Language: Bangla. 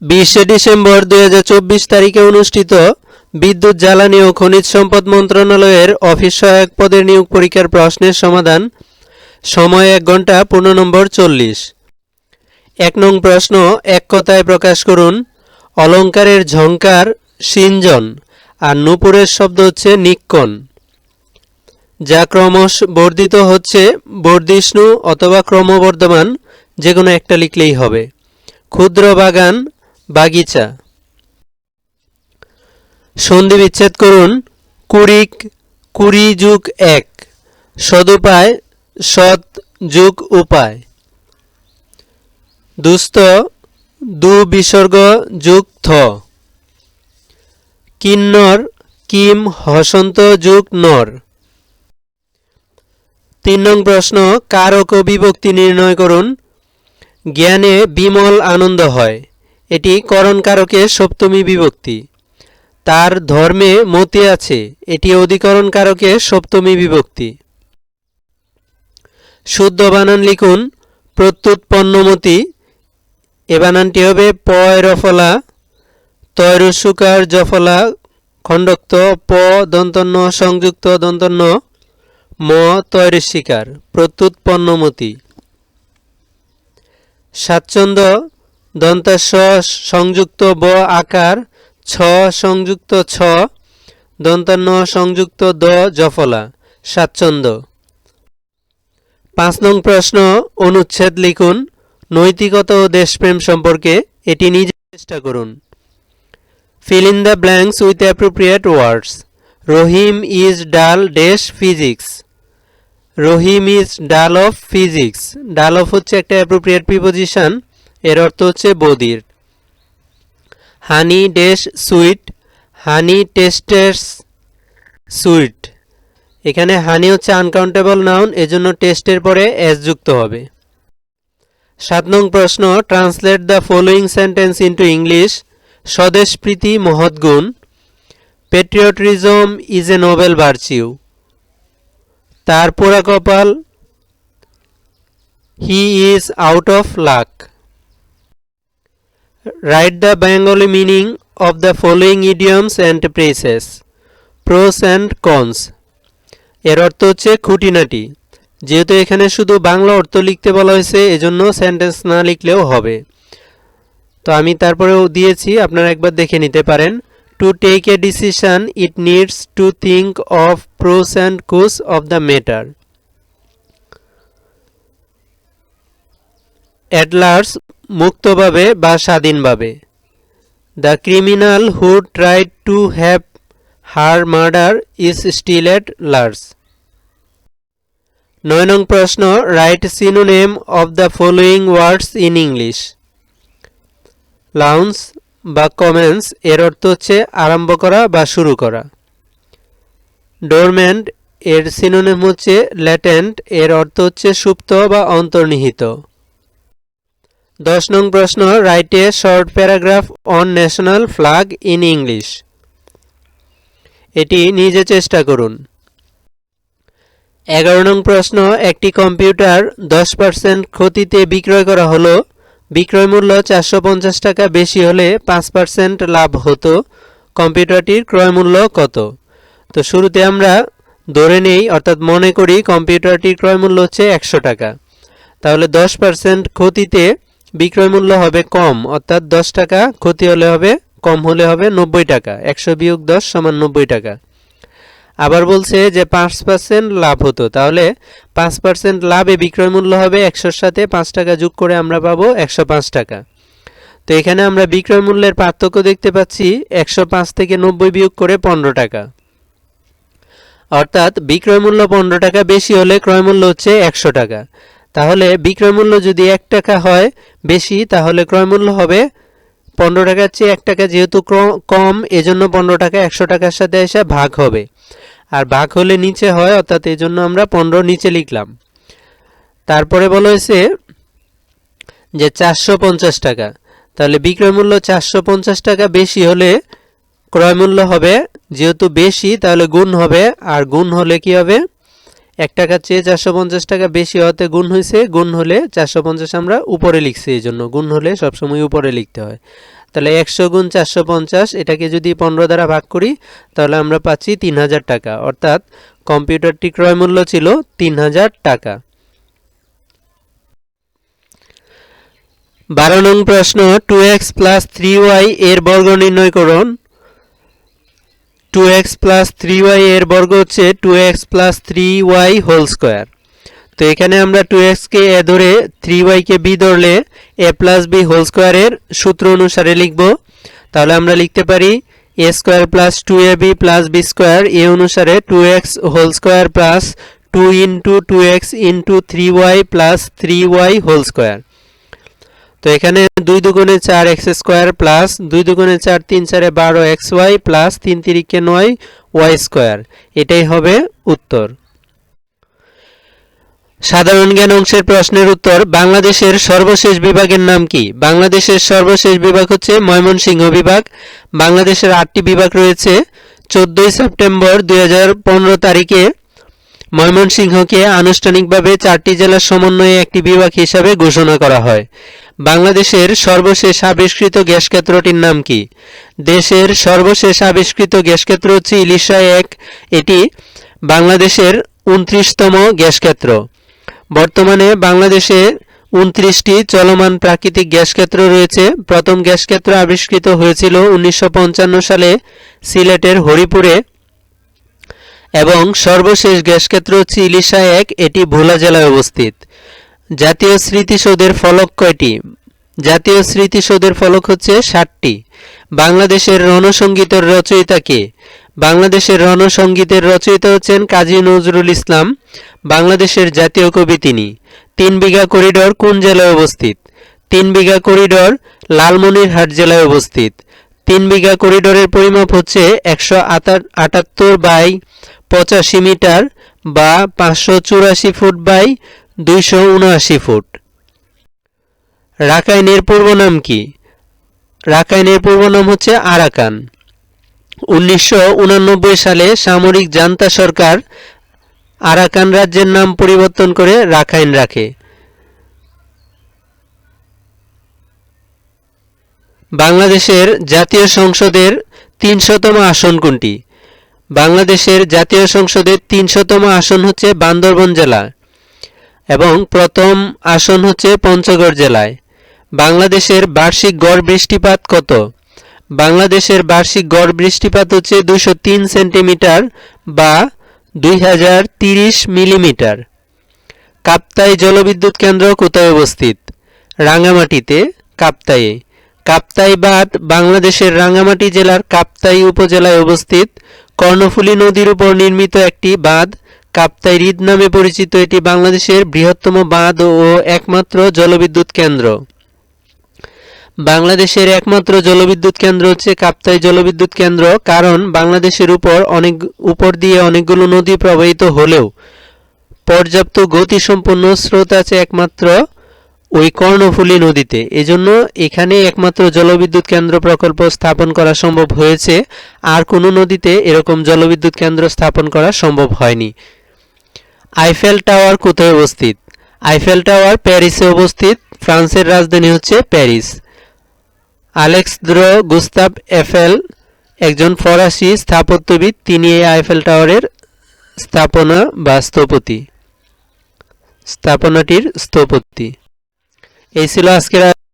বিশে ডিসেম্বর দু হাজার চব্বিশ তারিখে অনুষ্ঠিত বিদ্যুৎ, জ্বালানি ও খনিজ সম্পদ মন্ত্রণালয়ের অফিস সহায়ক পদের নিয়োগ পরীক্ষার প্রশ্নের সমাধান। সময় এক ঘণ্টা পূর্ণ নম্বর চল্লিশ। এক নং প্রশ্ন, এক কথায় প্রকাশ করুন। অলঙ্কারের ঝঙ্কার সিঞ্জন আর নূপুরের শব্দ হচ্ছে নিক্কন। যা ক্রমশ বর্ধিত হচ্ছে বর্ধিষ্ণু অথবা ক্রমবর্ধমান যে কোনো একটা লিখলেই হবে। ক্ষুদ্র বাগান বাগিচা। সন্ধি বিচ্ছেদ করুন, কুড়িক, কুড়ি যুগ এক, সদুপায়, সৎ যুগ উপায়। দুস্থ, দু বিসর্গ যুগ থ। কিন্নর, কিম, হসন্ত যুগ নর। তিন নং প্রশ্ন, কারক বিভক্তি নির্ণয় করুন। জ্ঞানে বিমল আনন্দ হয়। এটি করণ কারকে সপ্তমী বিভক্তি। তার ধর্মে মতি আছে, এটি অধিকরণ কারকে সপ্তমী বিভক্তি। শুদ্ধ বানান লিখুন, প্রত্যুৎপন্নমতি, এ বানানটি হবে পয় রফলা তৈরসুকার জফলা, খণ্ডক্ত, প দন্তন্য, সংযুক্ত দন্তন্য, ম তৈরশিকার প্রত্যুৎপন্নমতি। স্বাচ্ছন্দ্য দন্তাস সংযুক্ত ব আকার, ছ সংযুক্ত ছ দন্তান্ন সংযুক্ত দ জফলা। স্বাচ্ছন্দ্য পাঁচ নং প্রশ্ন, অনুচ্ছেদ লিখুন, নৈতিকতা ও দেশপ্রেম সম্পর্কে এটি নিজে চেষ্টা করুন। Fill in the blanks with appropriate words Rahim is dull dash physics. Rahim is dull of physics. Dull of হচ্ছে একটা অ্যাপ্রোপ্রিয়েট প্রিপোজিশন এর অর্থ হচ্ছে বদির। Honey dash sweet, honey tastes sweet. এখানে হানি হচ্ছে আনকাউন্টেবল নাউন এজন্য টেস্টের পরে এস যুক্ত হবে। সাত নং প্রশ্ন translate the following sentence into English স্বদেশপ্রীতি মহৎ গুণ। Patriotism is a noble virtue তার পোড়া কপাল he is out of luck write the Bengali meaning of the following idioms and phrases pros and cons এর অর্থ হচ্ছে খুঁটিনাটি। যেহেতু এখানে শুধু বাংলা অর্থ লিখতে বলা হয়েছে, এজন্য সেন্টেন্স না লিখলেও হবে। তো আমি তারপরেও দিয়েছি, আপনারা একবার দেখে নিতে পারেন। To take a decision it needs to think of pros and cons of the matter at large মুক্তভাবে বা স্বাধীনভাবে। The criminal who tried to have her murder is still at large নয় নং প্রশ্ন write synonym of the following words in English lounge বা কমেন্টস এর অর্থ হচ্ছে আরম্ভ করা বা শুরু করা। ডোরম্যান্ট এর সিনোনেম হচ্ছে ল্যাটেন্ট এর অর্থ হচ্ছে সুপ্ত বা অন্তর্নিহিত। দশ নং প্রশ্ন write a short paragraph on national flag in English এটি নিজে চেষ্টা করুন। এগারো নং প্রশ্ন, একটি কম্পিউটার দশ পার্সেন্ট ক্ষতিতে বিক্রয় করা হলো, বিক্রয় মূল্য চারশো পঞ্চাশ টাকা বেশি হলে পাঁচ পার্সেন্ট লাভ হতো, কম্পিউটারটির ক্রয় মূল্য কত? তো শুরুতে আমরা ধরে নেই, অর্থাৎ মনে করি কম্পিউটারটির ক্রয় মূল্য হচ্ছে একশো টাকা। তাহলে দশ পার্সেন্ট ক্ষতিতে বিক্রয় মূল্য হবে কম, অর্থাৎ দশ টাকা, ক্ষতি হলে হবে কম, হলে হবে নব্বই টাকা। একশো বিয়োগ দশ সমান নব্বই টাকা। আবার বলছে যে পাঁচ পার্সেন্ট লাভ হতো। তাহলে পাঁচ পার্সেন্ট লাভে বিক্রয় মূল্য হবে একশোর সাথে পাঁচ টাকা যোগ করে আমরা পাবো একশো পাঁচ টাকা। তো এখানে আমরা বিক্রয় মূল্যের পার্থক্য দেখতে পাচ্ছি একশো পাঁচ থেকে নব্বই বিয়োগ করে পনেরো টাকা। অর্থাৎ বিক্রয় মূল্য পনেরো টাকা বেশি হলে ক্রয় মূল্য হচ্ছে একশো টাকা। তাহলে বিক্রয় মূল্য যদি এক টাকা হয় বেশি, তাহলে ক্রয় মূল্য হবে পনেরো টাকার চেয়ে এক টাকা যেহেতু কম, এজন্য পনেরো টাকা একশো টাকার সাথে এসে ভাগ হবে। আর ভাগ হলে নিচে হয়, অর্থাৎ এই জন্য আমরা পনেরো নিচে লিখলাম। তারপরে বলা হয়েছে যে চারশো পঞ্চাশ টাকা। তাহলে বিক্রয় মূল্য চারশো পঞ্চাশ টাকা বেশি হলে ক্রয় মূল্য হবে, যেহেতু বেশি, তাহলে গুণ হবে, আর গুণ হলে কি হবে? এক টাকার চেয়ে চারশো পঞ্চাশ টাকা বেশি হতে গুণ হয়েছে, গুণ হলে চারশো পঞ্চাশ আমরা উপরে লিখছি, এই জন্য গুণ হলে সবসময় উপরে লিখতে হয়। তাহলে একশো গুণ চারশো পঞ্চাশ, এটাকে যদি পনেরো দ্বারা ভাগ করি, তাহলে আমরা পাচ্ছি তিন হাজার টাকা। অর্থাৎ কম্পিউটারটি ক্রয় মূল্য ছিল তিন হাজার টাকা। বারো নং প্রশ্ন two X plus three Y এর বর্গ নির্ণয় করুন two X plus three Y এর বর্গ হচ্ছে two X plus three Y whole square তো এখানে আমরা টু এক্সকে এ ধরে থ্রি ওয়াইকে বি ধরলে এ প্লাস বি হোল স্কোয়ারের সূত্র অনুসারে লিখব। তাহলে আমরা লিখতে পারি A square plus two A B plus B square এ অনুসারে two X whole square plus two into two X into three Y plus three Y whole square তো এখানে দুই দুগুণে চার এক্স স্কোয়ার প্লাস দুই দুগুণে চার তিন চারে বারো এক্স ওয়াই প্লাস তিন তিরিকে নয় ওয়াই স্কোয়ার। এটাই হবে উত্তর। সাধারণ জ্ঞান অংশের প্রশ্নের উত্তর, বাংলাদেশের সর্বশেষ বিভাগের নাম কি? বাংলাদেশের সর্বশেষ বিভাগ হচ্ছে ময়মনসিংহ বিভাগ। বাংলাদেশের আটটি বিভাগ রয়েছে। চোদ্দই সেপ্টেম্বর দু হাজার পনেরো তারিখে ময়মনসিংহকে আনুষ্ঠানিকভাবে চারটি জেলার সমন্বয়ে একটি বিভাগ হিসাবে ঘোষণা করা হয়। বাংলাদেশের সর্বশেষ আবিষ্কৃত গ্যাস ক্ষেত্রটির নাম কি? দেশের সর্বশেষ আবিষ্কৃত গ্যাস ক্ষেত্র হচ্ছে ইলিশা এক। এটি বাংলাদেশের উনত্রিশতম গ্যাস ক্ষেত্র। বর্তমানে বাংলাদেশে উনত্রিশটি চলমান প্রাকৃতিক গ্যাস ক্ষেত্র রয়েছে। প্রথম গ্যাস ক্ষেত্র আবিষ্কৃত হয়েছিল উনিশশো পঞ্চান্ন সালে সিলেটের হরিপুরে। এবং সর্বশেষ গ্যাস ক্ষেত্র হচ্ছে ইলিশা এক, এটি ভোলা জেলায় অবস্থিত। জাতীয় স্মৃতিসৌধের ফলক কয়টি? জাতীয় স্মৃতিসৌধের ফলক হচ্ছে ষাটটি। বাংলাদেশের রণসঙ্গীতের রচয়িতা কে? বাংলাদেশের রণসঙ্গীতের রচয়িতা হচ্ছেন কাজী নজরুল ইসলাম। বাংলাদেশের জাতীয় কবি তিনি। তিন বিঘা করিডোর কোন জেলায় অবস্থিত? তিন বিঘা করিডোর লালমনিরহাট জেলায় অবস্থিত। তিন বিঘা করিডোরের পরিমাপ হচ্ছে একশো আটাত্তর বাই পঁচাশি মিটার বা পাঁচশো চুরাশি ফুট বাই দুইশো উনআশি ফুট। রাকাইনের পূর্ব নাম কি? রাকাইনের পূর্ব নাম হচ্ছে আরাকান। উনিশশো সালে সামরিক জান্তা সরকার আরাকান রাজ্যের নাম পরিবর্তন করে রাখাইন রাখে। বাংলাদেশের জাতীয় সংসদের তিনশতম আসন কোনটি? বাংলাদেশের জাতীয় সংসদের তিনশতম আসন হচ্ছে বান্দরবন জেলা এবং প্রথম আসন হচ্ছে পঞ্চগড় জেলায়। বাংলাদেশের বার্ষিক গড় বৃষ্টিপাত কত? বাংলাদেশের বার্ষিক গড় বৃষ্টিপাত হচ্ছে দুশো তিন সেন্টিমিটার বা দুই হাজার তিরিশ মিলিমিটার। কাপ্তাই জলবিদ্যুৎ কেন্দ্র কোথায় অবস্থিত? রাঙ্গামাটিতে, কাপ্তাইয়ে। কাপ্তাই বাঁধ বাংলাদেশের রাঙ্গামাটি জেলার কাপ্তাই উপজেলায় অবস্থিত। কর্ণফুলী নদীর উপর নির্মিত একটি বাঁধ, কাপ্তাই হ্রদ নামে পরিচিত। এটি বাংলাদেশের বৃহত্তম বাঁধ ও একমাত্র জলবিদ্যুৎ কেন্দ্র। বাংলাদেশের একমাত্র জলবিদ্যুৎ কেন্দ্র হচ্ছে কাপ্তাই জলবিদ্যুৎ কেন্দ্র, কারণ বাংলাদেশের উপর অনেক, উপর দিয়ে অনেকগুলো নদী প্রবাহিত হলেও পর্যাপ্ত গতিসম্পন্ন স্রোত আছে একমাত্র ওই কর্ণফুলী নদীতে। এজন্য এখানে একমাত্র জলবিদ্যুৎ কেন্দ্র প্রকল্প স্থাপন করা সম্ভব হয়েছে। আর কোনো নদীতে এরকম জলবিদ্যুৎ কেন্দ্র স্থাপন করা সম্ভব হয়নি। আইফেল টাওয়ার কোথায় অবস্থিত? আইফেল টাওয়ার প্যারিসে অবস্থিত। ফ্রান্সের রাজধানী হচ্ছে প্যারিস। আলেক্সদ্র গুস্তাব এফেল একজন ফরাসি স্থাপত্যবিদ, তিনি এই আইফেল টাওয়ারের স্থাপনা বা স্থপতি। স্থাপনাটির স্থপতি। এই ছিল আজকের